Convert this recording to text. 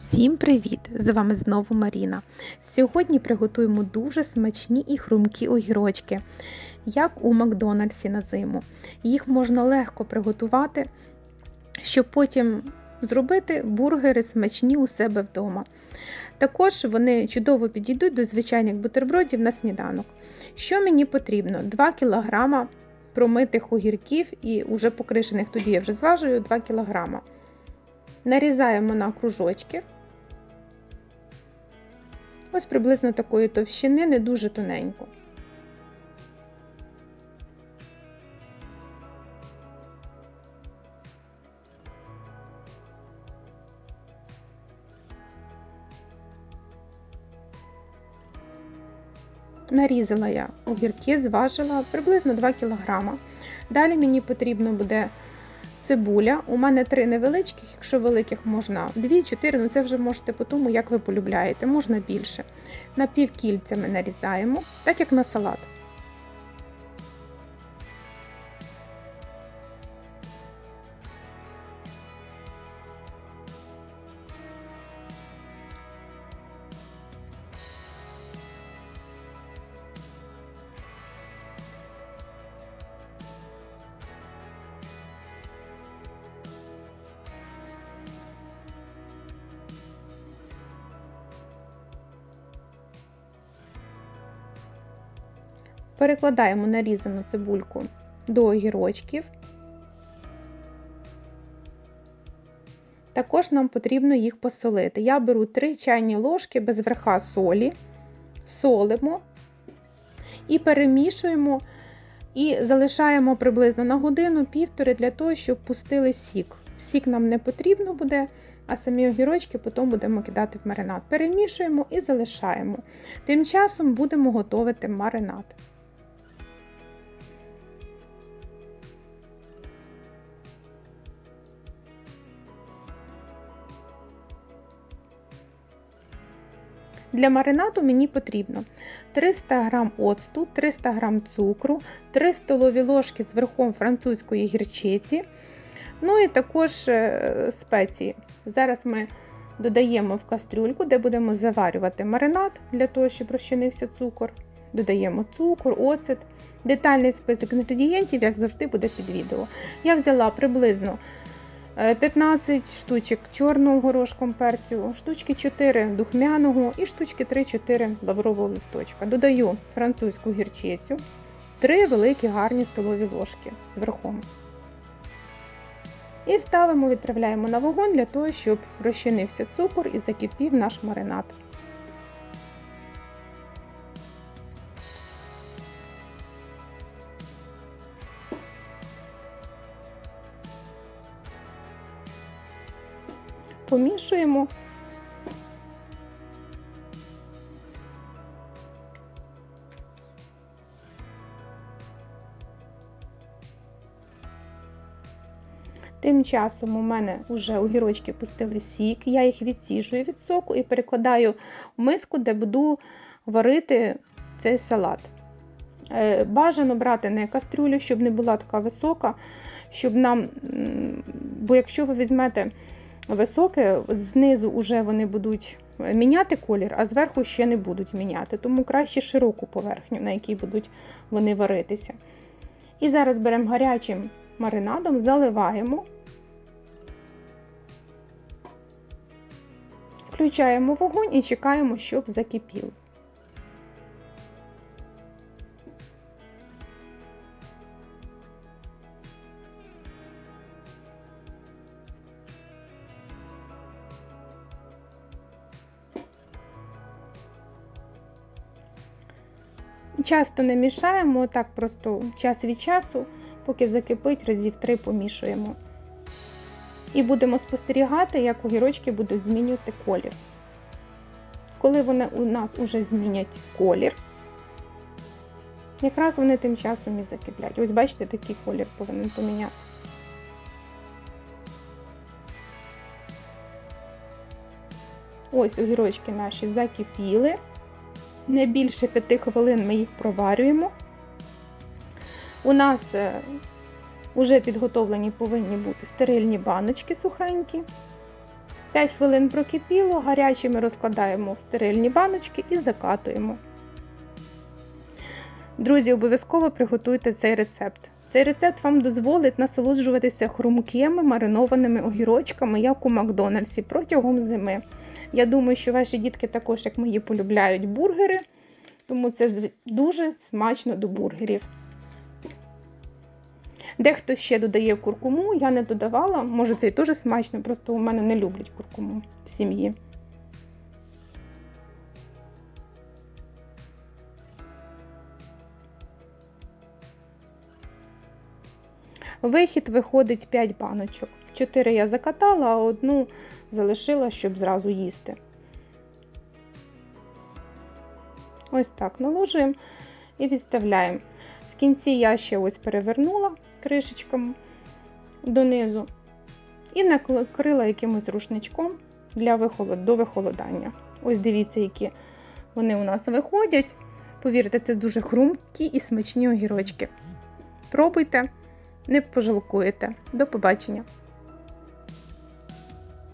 Всім привіт! З вами знову Маріна. Сьогодні приготуємо дуже смачні і хрумкі огірочки, як у Макдональдсі на зиму. Їх можна легко приготувати, щоб потім зробити бургери смачні у себе вдома. Також вони чудово підійдуть до звичайних бутербродів на сніданок. Що мені потрібно? 2 кг промитих огірків і уже покришених, тоді я вже зважую 2 кг. Нарізаємо на кружочки. Ось приблизно такої товщини, не дуже тоненько. Нарізала я огірки, зважила приблизно 2 кг. Далі мені потрібно буде цибуля. У мене три невеличких, якщо великих можна 2-4, ну це вже можете по тому, як ви полюбляєте, можна більше. На півкільцями нарізаємо, так як на салат. Перекладаємо нарізану цибульку до огірочків. Також нам потрібно їх посолити. Я беру 3 чайні ложки без верха солі, солимо і перемішуємо і залишаємо приблизно на годину-півтори для того, щоб пустили сік. Сік нам не потрібно буде, а самі огірочки потім будемо кидати в маринад. Перемішуємо і залишаємо. Тим часом будемо готувати маринад. Для маринаду мені потрібно 300 г оцту, 300 г цукру, 3 столові ложки з верхом французької гірчиці, ну і також е, спеції. Зараз ми додаємо в кастрюльку, де будемо заварювати маринад для того, щоб розчинився цукор. Додаємо цукор, оцет. Детальний список інгредієнтів, як завжди, буде під відео. Я взяла приблизно 15 штучок чорного горошком перцю, штучки 4 духмяного і штучки 3-4 лаврового листочка. Додаю французьку гірчицю, 3 великі гарні столові ложки з. І ставимо, відправляємо на вогонь для того, щоб розчинився цукор і закипів наш маринад. Помішуємо. Тим часом у мене вже огірочки пустили сік, я їх відсіжую від соку і перекладаю в миску, де буду варити цей салат. Е, бажано брати не кастрюлю, щоб не була така висока, щоб нам, бо якщо ви візьмете високе, знизу вже вони будуть міняти колір, а зверху ще не будуть міняти. Тому краще широку поверхню, на якій будуть вони варитися. І зараз беремо гарячим маринадом, заливаємо, включаємо вогонь і чекаємо, щоб закипіло. Часто не мішаємо, так просто час від часу, поки закипить, разів три помішуємо. І будемо спостерігати, як огірочки будуть змінювати колір. Коли вони у нас вже змінять колір, якраз вони тим часом і закиплять. Ось бачите, такий колір повинен поміняти. Ось огірочки наші закипіли. Не більше 5 хвилин ми їх проварюємо. У нас вже підготовлені повинні бути стерильні баночки сухенькі. 5 хвилин прокипіло, гарячі ми розкладаємо в стерильні баночки і закатуємо. Друзі, обов'язково приготуйте цей рецепт. Цей рецепт вам дозволить насолоджуватися хрумкими маринованими огірочками, як у Макдональдсі протягом зими. Я думаю, що ваші дітки також, як мої, полюбляють бургери, тому це дуже смачно до бургерів. Дехто ще додає куркуму, я не додавала. Може, це і теж смачно, просто у мене не люблять куркуму в сім'ї. Вихід виходить 5 баночок. 4 я закатала, а одну залишила, щоб зразу їсти. Ось так наложуємо і відставляємо. В кінці я ще ось перевернула кришечками донизу і накрила якимось рушничком для вихолод... до вихолодання. Ось дивіться, які вони у нас виходять. Повірте, це дуже хрумкі і смачні огірочки. Пробуйте, не пожалкуєте. До побачення!